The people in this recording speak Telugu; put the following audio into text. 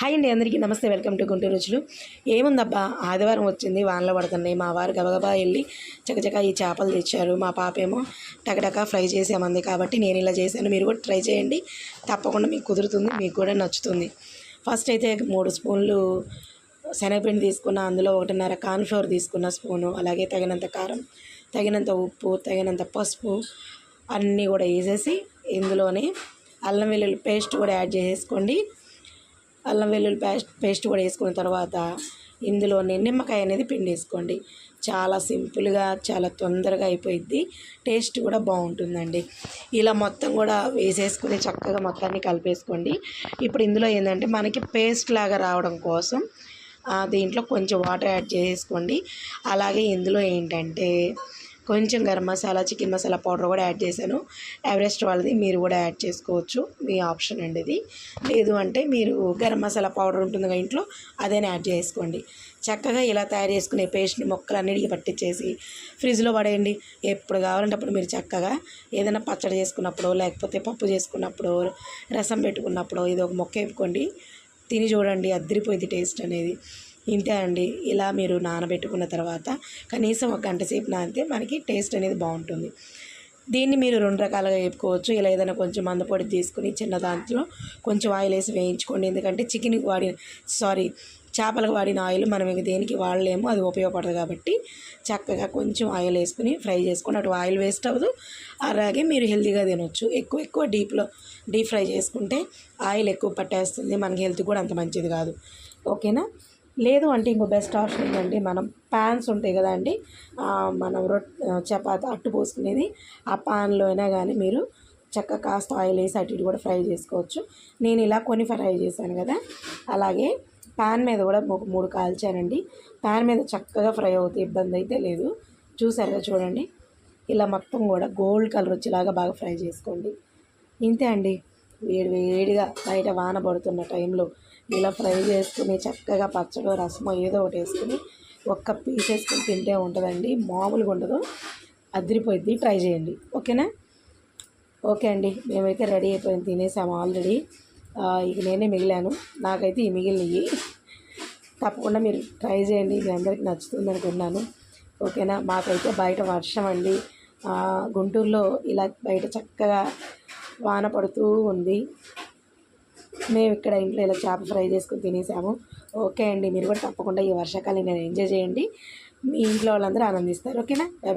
హాయ్ అండి అందరికీ నమస్తే వెల్కమ్ టు గుంటూరు రుచులు. ఏముందబ్బా ఆదివారం వచ్చింది వానలో పడుతున్నాయి. మా వారు గబగబా వెళ్ళి చకచక ఈ చేపలు తెచ్చారు. మా పాప ఏమో టకటక ఫ్రై చేసామంది కాబట్టి నేను ఇలా చేశాను. మీరు కూడా ట్రై చేయండి. తప్పకుండా మీకు కుదురుతుంది మీకు కూడా నచ్చుతుంది. ఫస్ట్ అయితే మూడు స్పూన్లు శనగపిండి తీసుకున్న అందులో ఒకటిన్నర కార్న్ఫ్లవర్ తీసుకున్న స్పూను అలాగే తగినంత కారం తగినంత ఉప్పు తగినంత పసుపు అన్నీ కూడా వేసేసి ఇందులోనే అల్లం వెల్లుల్లి పేస్ట్ కూడా యాడ్ చేసేసుకోండి. అల్లం వెల్లుల్లి పేస్ట్ పేస్ట్ కూడా వేసుకున్న తర్వాత ఇందులోనే నిమ్మకాయ అనేది పిండి వేసుకోండి చాలా సింపుల్గా చాలా తొందరగా అయిపోయిద్ది. టేస్ట్ కూడా బాగుంటుందండి. ఇలా మొత్తం కూడా వేసేసుకుని చక్కగా మొత్తాన్ని కలిపేసుకోండి. ఇప్పుడు ఇందులో ఏంటంటే మనకి పేస్ట్ లాగా రావడం కోసం దీంట్లో కొంచెం వాటర్ యాడ్ చేసుకోండి అలాగే ఇందులో ఏంటంటే కొంచెం గరం మసాలా చికెన్ మసాలా పౌడర్ కూడా యాడ్ చేశాను. ఎవరెస్ట్ వాళ్ళది మీరు కూడా యాడ్ చేసుకోవచ్చు. మీ ఆప్షన్ అండి ఇది. లేదు అంటే మీరు గరం మసాలా పౌడర్ ఉంటుంది ఇంట్లో అదే యాడ్ చేసుకోండి. చక్కగా ఇలా తయారు చేసుకునే పేస్ట్ని మొక్కలన్నిటికీ పట్టించేసి ఫ్రిడ్జ్లో పడేయండి. ఎప్పుడు కావాలంటే అప్పుడు మీరు చక్కగా ఏదైనా పచ్చడి చేసుకున్నప్పుడు లేకపోతే పప్పు చేసుకున్నప్పుడు రసం పెట్టుకున్నప్పుడు ఇది ఒక మొక్క వేపుకోండి. తిని చూడండి అద్దరిపోయింది టేస్ట్ అనేది. ఇంతే అండి. ఇలా మీరు నానబెట్టుకున్న తర్వాత కనీసం ఒక గంట సేపు నానితే మనకి టేస్ట్ అనేది బాగుంటుంది. దీన్ని మీరు రెండు రకాలుగా వేపుకోవచ్చు. ఇలా ఏదైనా కొంచెం మందపొడి తీసుకుని చిన్న దాంట్లో కొంచెం ఆయిల్ వేసి వేయించుకోండి. ఎందుకంటే చికెన్కి వాడిన సారీ చేపలకు వాడిన ఆయిల్ మనం ఇక దేనికి వాడలేము. అది ఉపయోగపడదు కాబట్టి చక్కగా కొంచెం ఆయిల్ వేసుకుని ఫ్రై చేసుకుని అటు ఆయిల్ వేస్ట్ అవ్వదు. అలాగే మీరు హెల్తీగా తినొచ్చు. ఎక్కువ ఎక్కువ డీప్లో డీప్ ఫ్రై చేసుకుంటే ఆయిల్ ఎక్కువ పట్టేస్తుంది. మనకి హెల్త్ కూడా అంత మంచిది కాదు. ఓకేనా? లేదు అంటే ఇంకో బెస్ట్ ఆప్షన్ ఏంటంటే మనం ప్యాన్స్ ఉంటాయి కదా అండి మనం రొట్ చపాతి అట్టు పోసుకునేది. ఆ పాన్లో అయినా కానీ మీరు చక్కగా కాస్త ఆయిల్ వేసి అటు ఇటు కూడా ఫ్రై చేసుకోవచ్చు. నేను ఇలా కొన్ని ఫ్రై చేశాను కదా అలాగే ప్యాన్ మీద కూడా ఒక మూడు కాల్చానండి. ప్యాన్ మీద చక్కగా ఫ్రై అవుతాయి ఇబ్బంది అయితే లేదు. చూసారుగా చూడండి ఇలా మొత్తం కూడా గోల్డ్ కలర్ వచ్చేలాగా బాగా ఫ్రై చేసుకోండి. ఇంతే అండి. వేడి వేడిగా బయట వాన పడుతున్న టైంలో ఇలా ఫ్రై చేసుకుని చక్కగా పచ్చడో రసమో ఏదో ఒకటి వేసుకుని ఒక్క పీస్ వేసుకుని తింటే ఉంటుందండి. మామూలుగా ఉండదు. అదిరిపోయింది. ట్రై చేయండి. ఓకేనా? ఓకే అండి. మేమైతే రెడీ అయిపోయింది. తినేసాము ఆల్రెడీ. ఇక నేనే మిగిలాను. నాకైతే ఈ మిగిలినవి తప్పకుండా మీరు ట్రై చేయండి. మీ అందరికి నచ్చుతుంది అనుకున్నాను ఓకేనా? మాకైతే బయట వర్షం అండి. గుంటూరులో ఇలా బయట చక్కగా వాన పడుతూ ఉంది. మేము ఇక్కడ ఇంట్లో ఇలా చేప ఫ్రై చేసుకుని తినేసాము. ఓకే అండి మీరు కూడా తప్పకుండా ఈ వర్షాకాలం నేను ఎంజాయ్ చేయండి. మీ ఇంట్లో వాళ్ళందరూ ఆనందిస్తారు. ఓకేనా? Bye bye